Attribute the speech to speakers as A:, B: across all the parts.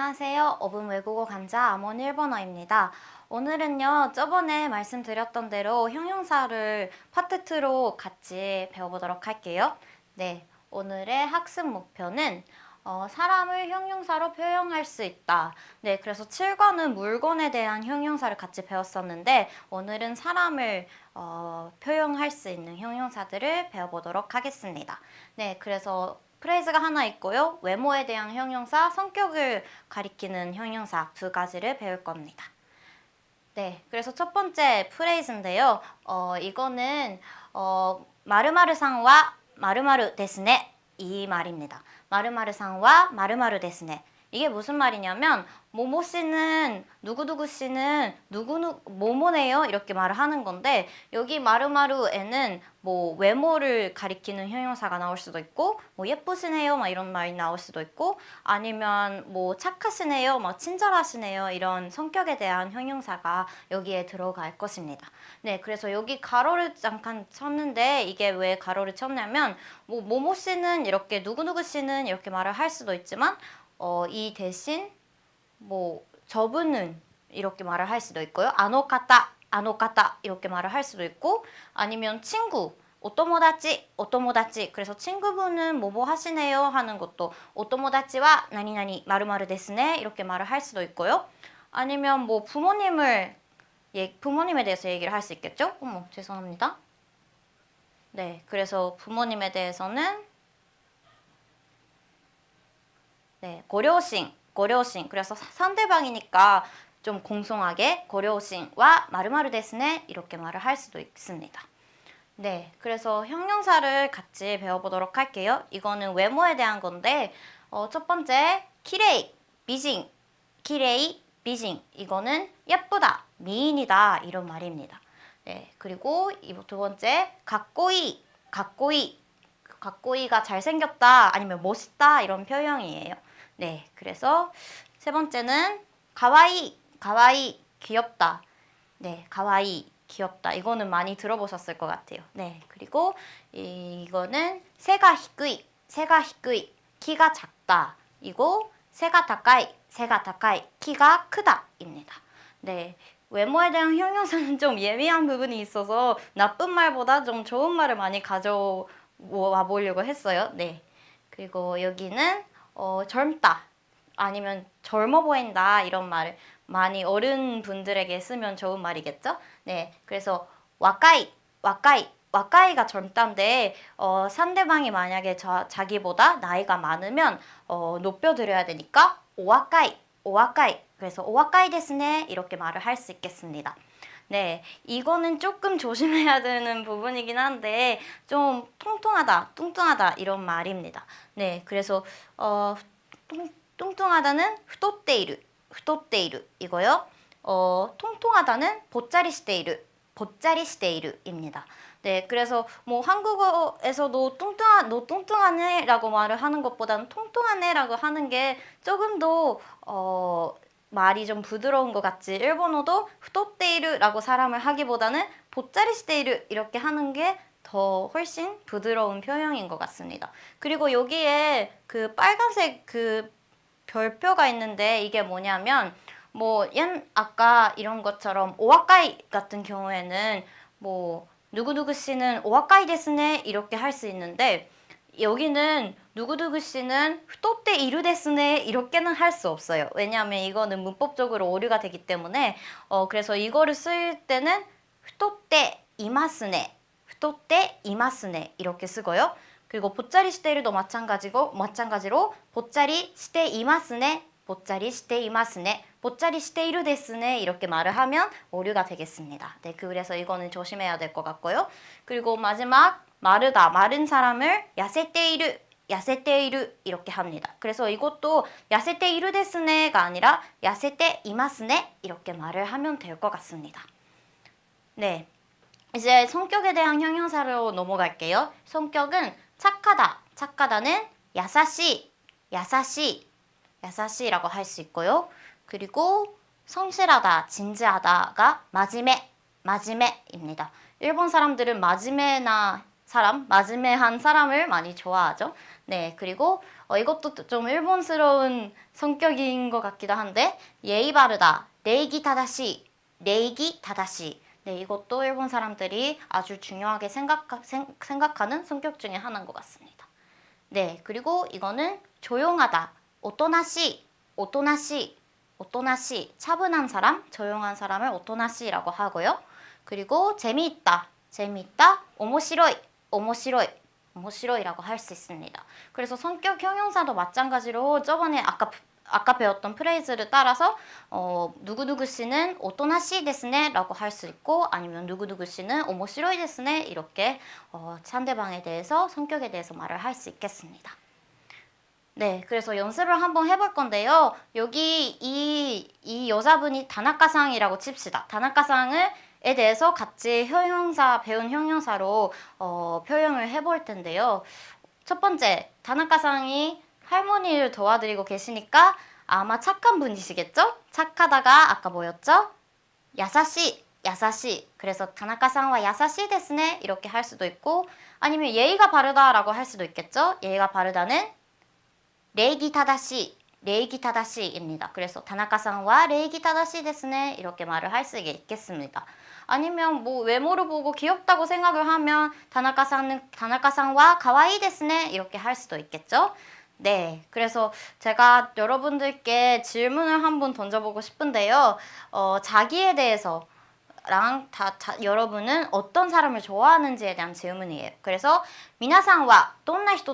A: 안녕하세요. 어분 외국어 강좌 암원 1번어입니다. 오늘은요, 저번에 말씀드렸던 대로 형용사를 파트 2로 같이 배워보도록 할게요. 네, 오늘의 학습 목표는 어, 사람을 형용사로 표현할 수 있다. 네, 그래서 7권은 물건에 대한 형용사를 같이 배웠었는데 오늘은 사람을 어, 표현할 수 있는 형용사들을 배워보도록 하겠습니다. 네, 그래서 프레이즈가 하나 있고요. 외모에 대한 형용사, 성격을 가리키는 형용사 두 가지를 배울 겁니다. 네, 그래서 첫 번째 프레이즈인데요. 어, 이거는 어, 마르마르상과 마르마르 데스네 이 말입니다. 마르마르상과 마르마르 데스네. 이게 무슨 말이냐면 모모 씨는 누구누구 씨는 누구누 모모네요? 이렇게 말을 하는 건데 여기 마르마르에는 뭐 외모를 가리키는 형용사가 나올 수도 있고 뭐 예쁘시네요? 막 이런 말이 나올 수도 있고 아니면 뭐 착하시네요? 막 친절하시네요? 이런 성격에 대한 형용사가 여기에 들어갈 것입니다. 네 그래서 여기 가로를 잠깐 쳤는데 이게 왜 가로를 쳤냐면 뭐 모모 씨는 이렇게 누구누구 씨는 이렇게 말을 할 수도 있지만 어, 이 대신 뭐 저분은 이렇게 말을 할 수도 있고요. 아노카타, 아노카타 이렇게 말을 할 수도 있고 아니면 친구, 오토모다치, 오토모다치. 그래서 친구분은 뭐뭐 하시네요 하는 것도 오토모다치와 나니나니 마르마르 데스네 이렇게 말을 할 수도 있고요. 아니면 뭐 부모님을 예, 부모님에 대해서 얘기를 할 수 있겠죠? 어머, 죄송합니다. 네, 그래서 부모님에 대해서는 네, 고려싱, 고려싱. 그래서 사- 상대방이니까 좀 공손하게 고려싱과 마르마르 데스네 이렇게 말을 할 수도 있습니다. 네, 그래서 형용사를 같이 배워보도록 할게요. 이거는 외모에 대한 건데 어, 첫 번째 키레이, 비징, 키레이, 비징. 이거는 예쁘다, 미인이다 이런 말입니다. 네, 그리고 이두 번째 가꼬이, 가꼬이, 가꼬이가 잘생겼다 아니면 멋있다 이런 표현이에요. 네, 그래서 세 번째는 가와이, 가와이, 귀엽다. 네, 가와이, 귀엽다. 이거는 많이 들어보셨을 것 같아요. 네, 그리고 이- 이거는 새가 히끄이, 새가 히끄이, 키가 작다. 이고 새가 다카이, 새가 다카이, 키가 크다입니다. 네, 외모에 대한 형용사는 좀 예민한 부분이 있어서 나쁜 말보다 좀 좋은 말을 많이 가져와 보려고 했어요. 네, 그리고 여기는 어, 젊다 아니면 젊어 보인다 이런 말을 많이 어른 분들에게 쓰면 좋은 말이겠죠? 네, 그래서 와까이, 와까이, 와까이가 젊다인데 어, 상대방이 만약에 자, 자기보다 나이가 많으면 어, 높여드려야 되니까 오와까이, 오와까이. 그래서 오와까이 데스네 이렇게 말을 할 수 있겠습니다. 네, 이거는 조금 조심해야 되는 부분이긴 한데 좀 통통하다, 뚱뚱하다 이런 말입니다. 네, 그래서 어, 뚱, 뚱뚱하다는 후토테이르, 후토테이르 이거요. 어, 통통하다는 보짜리시테이르, 보짜리시테이르입니다. 네, 그래서 뭐 한국어에서도 뚱뚱한 너 뚱뚱하네라고 말을 하는 것보다는 통통하네라고 하는 게 조금 더 어, 말이 좀 부드러운 것 같지. 일본어도 후토테이르라고 사람을 하기보다는 보짜리시테이르 이렇게 하는 게 더 훨씬 부드러운 표현인 것 같습니다. 그리고 여기에 그 빨간색 그 별표가 있는데 이게 뭐냐면 뭐옛 아까 이런 것처럼 오와카이 같은 경우에는 뭐 누구누구 씨는 오와카이 데스네 이렇게 할 수 있는데 여기는 누구누구 씨는 후토테 이루 데스네 이렇게는 할 수 없어요. 왜냐하면 이거는 문법적으로 오류가 되기 때문에 어 그래서 이거를 쓸 때는 후토테 이마스네 후토테 이마스네 이렇게 쓰고요. 그리고 보짜리 시테이르도 마찬가지고 마찬가지로 보짜리 시테 이마스네 보짜리 시테 이마스네 보짜리 시테이르 데스네 이렇게 말을 하면 오류가 되겠습니다. 네, 그래서 이거는 조심해야 될 것 같고요. 그리고 마지막 마르다 마른 사람을 야세테이르 야세테이르 이렇게 합니다. 그래서 이것도 야세테이르 데스네가 아니라 야세테 이마스네 이렇게 말을 하면 될 것 같습니다. 네. 이제 성격에 대한 형용사로 넘어갈게요. 성격은 착하다. 착하다는 야사시, 야사시, 야사시라고 할 수 있고요. 그리고 성실하다, 진지하다가 마지메, 마지메입니다. 일본 사람들은 마지메나 사람, 마지메한 사람을 많이 좋아하죠. 네, 그리고 어, 이것도 좀 일본스러운 성격인 것 같기도 한데 예의 바르다, 레이기 타다시, 레이기 타다시. 네, 이것도 일본 사람들이 아주 중요하게 생각, 생, 생각하는 성격 중에 하나인 것 같습니다. 네, 그리고 이거는 조용하다, 오토나시, 오토나시, 오토나시, 차분한 사람, 조용한 사람을 오토나시라고 하고요. 그리고 재미있다, 재미있다, 오모시로이, 오모시로이, 오모시로이라고 할 수 있습니다. 그래서 성격 형용사도 마찬가지로 저번에 아까 아까 배웠던 프레이즈를 따라서 어, 누구누구 씨는 오토나시 데스네 라고 할 수 있고 아니면 누구누구 씨는 오모시로이 데스네 이렇게 어, 상대방에 대해서 성격에 대해서 말을 할 수 있겠습니다. 네, 그래서 연습을 한번 해볼 건데요. 여기 이, 이 여자분이 다나카상이라고 칩시다. 다나카상을 에 대해서 같이 형용사 배운 형용사로 어, 표현을 해볼 텐데요. 첫 번째 다나카상이 할머니를 도와드리고 계시니까 아마 착한 분이시겠죠? 착하다가 아까 뭐였죠? 야사시, 야사시. 그래서 다나카상와 야사시 데스네 이렇게 할 수도 있고 아니면 예의가 바르다라고 할 수도 있겠죠? 예의가 바르다는 레이기 타다시, 레이기 타다시입니다. 그래서 다나카상와 레이기 타다시 데스네 이렇게 말을 할 수 있겠습니다. 아니면 뭐 외모를 보고 귀엽다고 생각을 하면 다나카상은 다나카상와 가와이 데스네 이렇게 할 수도 있겠죠. 네, 그래서 제가 여러분들께 질문을 한번 던져보고 싶은데요. 어, 자기에 대해서 랑 다, 자, 여러분은 어떤 사람을 좋아하는지에 대한 질문이에요. 그래서 미나상와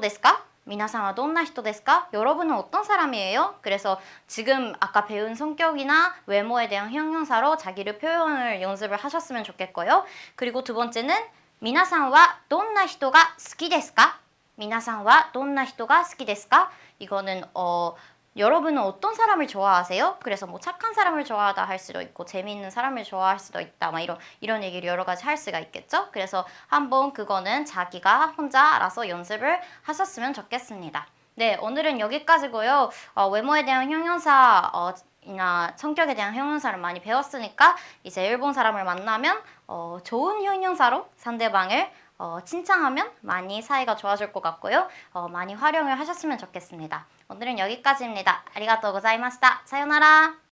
A: 데스까? 미나상와 돈나 히토 데스까? 여러분은 어떤 사람이에요? 그래서 지금 아까 배운 성격이나 외모에 대한 형용사로 자기를 표현을 연습을 하셨으면 좋겠고요. 그리고 두 번째는 미나상와 돈나 히토가 好きですか? 미나상와 돈나 히토가 好きですか? 이거는 어 여러분은 어떤 사람을 좋아하세요? 그래서 뭐 착한 사람을 좋아하다 할 수도 있고 재미있는 사람을 좋아할 수도 있다. 막 이런 이런 얘기를 여러 가지 할 수가 있겠죠. 그래서 한번 그거는 자기가 혼자 알아서 연습을 하셨으면 좋겠습니다. 네, 오늘은 여기까지고요. 어, 외모에 대한 형용사 어, 이나 성격에 대한 형용사를 많이 배웠으니까 이제 일본 사람을 만나면 어, 좋은 형용사로 상대방을 어, 칭찬하면 많이 사이가 좋아질 것 같고요. 어, 많이 활용을 하셨으면 좋겠습니다. 오늘은 여기까지입니다. 아리가또 고자이마시타. 사요나라.